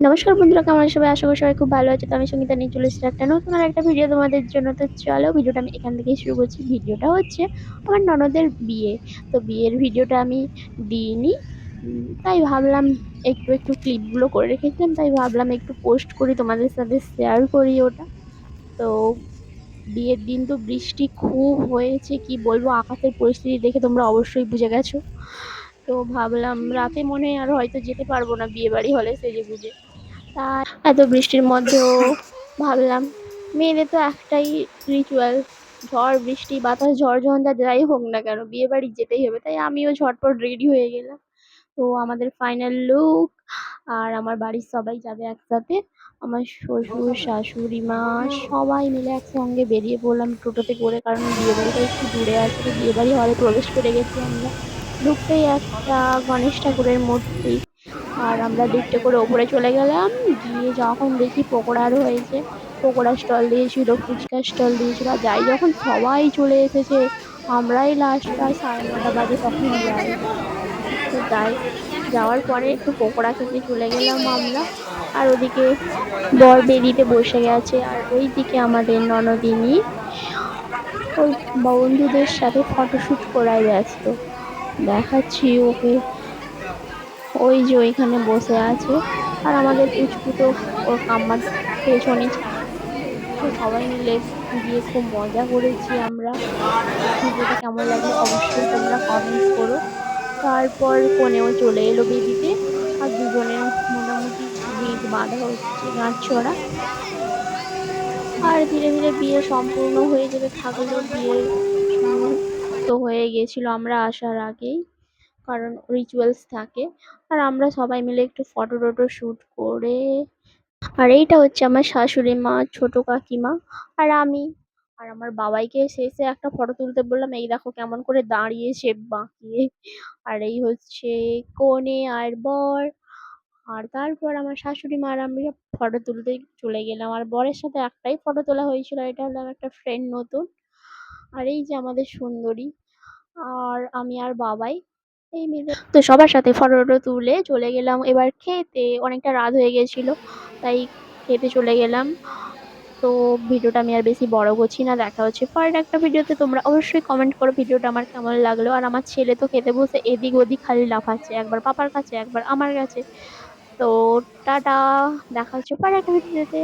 নমস্কার বন্ধুরা, কেমন সবাই? আশা করি সবাই খুব ভালো আছে। তো আমি সঙ্গীতা নিয়ে চলে এসেছি একটা নতুন আর একটা ভিডিও তোমাদের জন্য। তো চলো ভিডিওটা আমি এখান থেকেই শুরু করছি। ভিডিওটা হচ্ছে আমার ননদের বিয়ে। তো বিয়ের ভিডিওটা আমি দিইনি। তাই ভাবলাম একটু একটু ক্লিপগুলো করে রেখেছিলাম। তাই ভাবলাম একটু পোস্ট করি, তোমাদের সাথে শেয়ার করি ওটা। তো বিয়ের দিন তো বৃষ্টি খুব হয়েছে, কি বলব? আকাশের পরিস্থিতি দেখে তোমরা অবশ্যই বুঝে গেছো। তো ভাবলাম রাতে মনে আর হয়তো যেতে পারব না বিয়ে বাড়ি হলে সেজে গুজে। তাই এত বৃষ্টির মধ্যেও ভাবলাম, মেয়েদের তো একটাই রিচুয়াল ঝড়, বৃষ্টি, বাতাস, ঝড়, ঝঞ্ঝা, যাই হোক না কেন, বিয়ে বাড়ি যেতেই হবে, তাই আমিও ঝটপট রেডি হয়ে গেলাম। তো আমাদের ফাইনাল লুক আর আমার বাড়ির সবাই যাবে একসাথে, আমার শ্বশুর, শাশুড়ি, মা, সবাই মিলে একসঙ্গে বেরিয়ে পড়লাম টোটোতে করে, কারণ বিয়ে বাড়িটা একটু দূরে আছে, তো বিয়ে বাড়ি হলে প্রবেশ করে গেছি আমরা। ঢুকতেই একটা গণেশ ঠাকুরের মূর্তি। আর আমরা লিফটে করে ওপরে চলে গেলাম। গিয়ে যখন দেখি পকোড়ার হয়েছে, পকোড়া স্টল দিয়েছিল, ফুচকা স্টল দিয়েছিল, আর যাই যখন সবাই চলে এসেছে, আমরাই লাস্ট প্রায় সাড়ে নটা বাজে তখন যাই তো তাই যাওয়ার পরে একটু পকোড়া খেতে চলে গেলাম আমরা। আর ওদিকে বর বেরিতে বসে গেছে, আর ওই দিকে আমাদের ননদিনী। ওই বন্ধুদের সাথে ফটোশ্যুট করায় ব্যস্ত। দেখাচ্ছি ওকে। ওই যে ওইখানে বসে আছে। আর আমাদের পুচকু তো ওর কাম্মার পেছনে তো সবাই মিলে গিয়ে খুব মজা করেছি আমরা। ভিডিওটা কেমন লাগল অবশ্যই তোমরা কমেন্ট করো। তারপর কোণেও চলে এলো বেদিতে আর দুজনের মোটামুটি ভিড় বাঁধা হচ্ছে গাছ ছড়া আর ধীরে ধীরে বিয়ে সম্পূর্ণ হয়ে যেতে থাকল বিয়ে তো হয়ে গেছিল আমরা আসার আগেই। কারণ রিচুয়ালস থাকে। আর আমরা সবাই মিলে একটু ফটো টটো শ্যুট করে আর এইটা হচ্ছে আমার শাশুড়ি মা, ছোট কাকিমা আর আমি। আর আমার বাবাইকে শেষে একটা ফটো তুলতে বললাম, এই দেখো কেমন করে দাঁড়িয়ে দাঁড়িয়েছে বাঁকিয়ে। আর এই হচ্ছে কনে আর বর। আর তারপর আমার শাশুড়ি মা আর আমি ফটো তুলতে চলে গেলাম। আর বরের সাথে একটাই ফটো তোলা হয়েছিল, এটা হলো একটা ফ্রেন্ড নতুন। আর এই যে আমাদের সুন্দরী। আর আমি আর বাবাই তো সবার সাথে ফটো তুলে চলে গেলাম। এবার খেতে অনেকটা রাত হয়ে গেছিল, তাই খেতে চলে গেলাম। তো ভিডিওটা আমি আর বেশি বড় করছি না, দেখা হচ্ছে পরের একটা ভিডিওতে। তোমরা অবশ্যই কমেন্ট করো ভিডিওটা আমার কেমন লাগল। আর আমার ছেলে তো খেতে বসে এদিক ওদিক খালি লাফাচ্ছে, একবার পাপার কাছে, একবার আমার কাছে। তো টাটা, দেখা হচ্ছে পরের একটা ভিডিওতে।